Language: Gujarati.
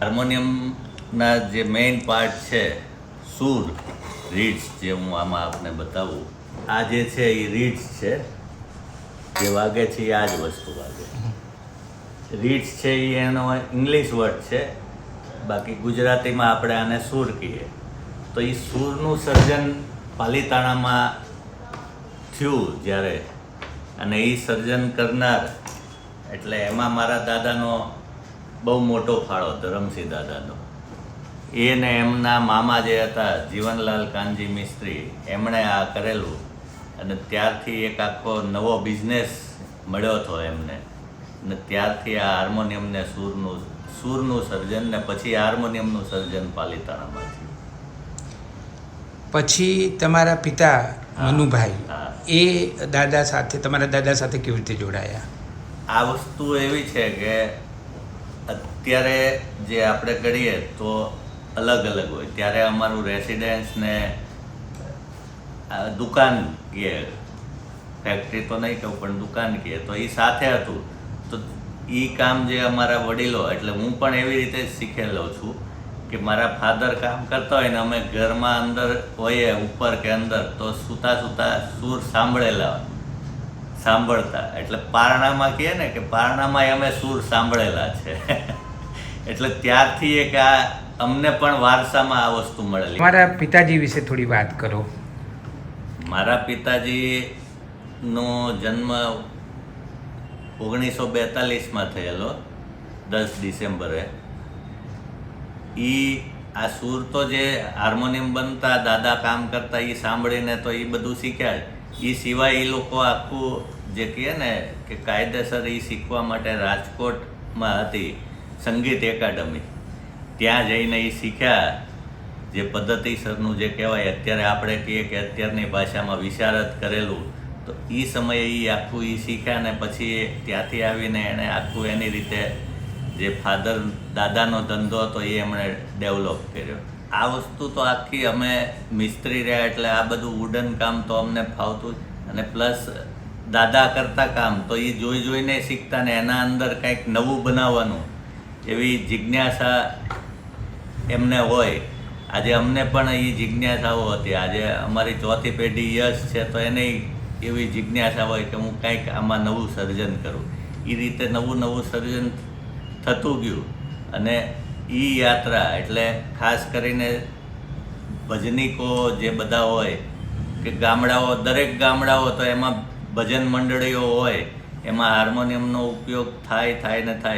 હાર્મોનિયમના જે મેઇન પાર્ટ છે, સૂર રીડ્સ જે હું આમાં આપને બતાવું, આ જે છે એ રીડ્સ છે, જે વાગે છે એ આ જ વસ્તુ વાગે. રીડ્સ છે એ એનો ઇંગ્લિશ વર્ડ છે, બાકી ગુજરાતીમાં આપણે આને સૂર કહીએ. તો એ સૂરનું સર્જન પાલીતાણામાં થયું જ્યારે, અને એ સર્જન કરનાર, એટલે એમાં મારા દાદાનો બહુ મોટો ફાળો ધરમસિંહ દાદાનો. એ ને એમના મામા જે હતા જીવનલાલ કાનજી મિસ્ત્રી એમણે આ કરેલું. અને ત્યારથી એક આખો નવો બિઝનેસ મળ્યો હતો એમને. અને ત્યારથી આ હાર્મોનિયમને સૂરનું સૂરનું સર્જન ને પછી હાર્મોનિયમનું સર્જન પાલિતાણામાં થયું પછી તમારા પિતા. મનુભાઈ એ દાદા સાથે તમારા દાદા સાથે કેવી રીતે જોડાયા? આ વસ્તુ એવી છે કે અત્યારે જે આપણે કરીએ તો અલગ અલગ હોય. ત્યારે અમારું રેસિડેન્સ ને દુકાન કહે ફેક્ટરી તો નહીં કહું, પણ દુકાન કહે તો એ સાથે હતું. તો એ કામ જે અમારા વડીલો, એટલે હું પણ એવી રીતે શીખેલો છું કે મારા ફાધર કામ કરતા હોય ને અમે ઘરમાં અંદર હોઈએ, ઉપર કે અંદર, તો સૂતા સૂતા સૂર સાંભળેલા હોય. સાંભળતા. એટલે પારણામાં કહે ને કે પારણામાં અમે સૂર સાંભળેલા છે. એટલે ત્યારથી એક આ અમને પણ વારસામાં આ વસ્તુ મળેલી. મારા પિતાજી વિશે થોડી વાત કરો. મારા પિતાજી નો જન્મ ઓગણીસો બેતાલીસમાં થયેલો દસ ડિસેમ્બરે. એ આ સૂર તો જે હાર્મોનિયમ બનતા દાદા કામ કરતા એ સાંભળીને તો એ બધું શીખ્યા જ. એ સિવાય એ લોકો આખું જે કહે ને કે કાયદેસર એ શીખવા માટે રાજકોટમાં હતી સંગીત એકાડમી. ત્યાં જઈને એ શીખ્યા. જે પદ્ધતિસરનું જે કહેવાય, અત્યારે આપણે કહીએ કે અત્યારની ભાષામાં વિશારદ કરેલું, તો એ સમયે એ આખું એ શીખ્યા ને પછી ત્યાંથી આવીને એણે આખું એની રીતે જે ફાધર દાદાનો ધંધો હતો એ એમણે ડેવલપ કર્યો. આ વસ્તુ તો આખી અમે મિસ્ત્રી રહ્યા એટલે આ બધું વુડન કામ તો અમને ફાવતું જ. અને પ્લસ દાદા કરતા કામ, તો એ જોઈ જોઈને શીખતા ને એના અંદર કંઈક નવું બનાવવાનું. એવી જિજ્ઞાસા એમને હોય. આજે અમને પણ એ જિજ્ઞાસાઓ હતી. આજે અમારી ચોથી પેઢી યશ છે તો એને એવી જિજ્ઞાસા હોય કે હું કંઈક આમાં નવું સર્જન કરું. એ રીતે નવું નવું સર્જન થતું ગયું. અને એ યાત્રા એટલે ખાસ કરીને ભજનીકો જે બધા હોય, કે ગામડાઓ, દરેક ગામડાઓ તો એમાં ભજન મંડળીઓ હોય, એમાં હાર્મોનિયમનો ઉપયોગ થાય થાય ને થાય.